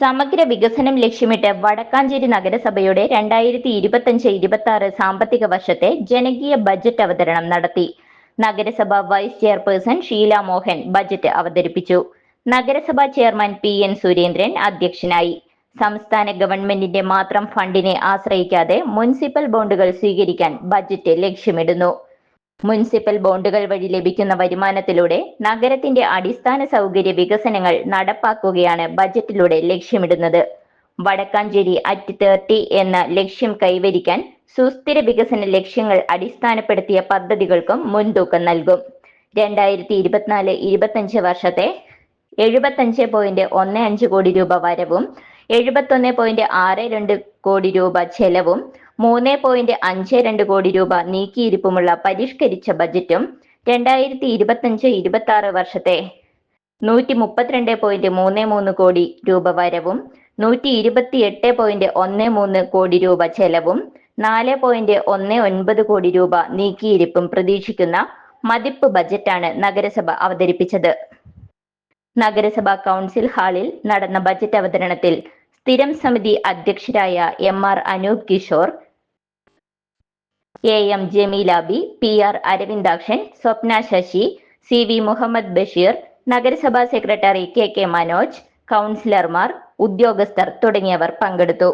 സമഗ്ര വികസനം ലക്ഷ്യമിട്ട് വടക്കാഞ്ചേരി നഗരസഭയുടെ രണ്ടായിരത്തി ഇരുപത്തഞ്ച് ഇരുപത്തി ആറ് സാമ്പത്തിക വർഷത്തെ ജനകീയ ബജറ്റ് അവതരണം നടത്തി. നഗരസഭ vice chairperson Sheela Mohan budget അവതരിപ്പിച്ചു. നഗരസഭാ ചെയർമാൻ പി എൻ സുരേന്ദ്രൻ അധ്യക്ഷനായി. സംസ്ഥാന ഗവൺമെന്റിന്റെ മാത്രം ഫണ്ടിനെ ആശ്രയിക്കാതെ മുനിസിപ്പൽ ബോണ്ടുകൾ സ്വീകരിക്കാൻ ബജറ്റ് ലക്ഷ്യമിടുന്നു. മുനിസിപ്പൽ ബോണ്ടുകൾ വഴി ലഭിക്കുന്ന വരുമാനത്തിലൂടെ നഗരത്തിന്റെ അടിസ്ഥാന സൗകര്യ വികസനങ്ങൾ നടപ്പാക്കുകയാണ് ബജറ്റിലൂടെ ലക്ഷ്യമിടുന്നത്. വടക്കാഞ്ചേരി അറ്റ് തേർട്ടി എന്ന ലക്ഷ്യം കൈവരിക്കാൻ സുസ്ഥിര വികസന ലക്ഷ്യങ്ങൾ അടിസ്ഥാനപ്പെടുത്തിയ പദ്ധതികൾക്കും മുൻതൂക്കം നൽകും. രണ്ടായിരത്തി ഇരുപത്തിനാല് ഇരുപത്തഞ്ച് വർഷത്തെ എഴുപത്തഞ്ച് പോയിന്റ് ഒന്ന് അഞ്ച് കോടി രൂപ വരവും എഴുപത്തൊന്ന് പോയിന്റ് ആറ് രണ്ട് കോടി രൂപ ചെലവും മൂന്ന് പോയിന്റ് അഞ്ച് രണ്ട് കോടി രൂപ നീക്കിയിരിപ്പുമുള്ള പരിഷ്കരിച്ച ബജറ്റും രണ്ടായിരത്തി ഇരുപത്തഞ്ച് ഇരുപത്തി ആറ് വർഷത്തെ നൂറ്റി മുപ്പത്തിരണ്ട് പോയിന്റ് മൂന്ന് മൂന്ന് കോടി രൂപ വരവും നൂറ്റി ഇരുപത്തി എട്ട് പോയിന്റ് ഒന്ന് മൂന്ന് കോടി രൂപ ചെലവും നാല് പോയിന്റ് ഒന്ന് ഒൻപത് കോടി രൂപ നീക്കിയിരിപ്പും പ്രതീക്ഷിക്കുന്ന മതിപ്പ് ബജറ്റാണ് നഗരസഭ അവതരിപ്പിച്ചത്. നഗരസഭ കൗൺസിൽ ഹാളിൽ നടന്ന ബജറ്റ് അവതരണത്തിൽ സ്ഥിരം സമിതി അധ്യക്ഷരായ M R Anoop Kishore A M Jameelabi P R Aravindakshan Swapna Sasi C V Muhammad Basheer നഗരസഭാ സെക്രട്ടറി കെ കെ മനോജ് കൗൺസിലർമാർ ഉദ്യോഗസ്ഥർ തുടങ്ങിയവർ പങ്കെടുത്തു.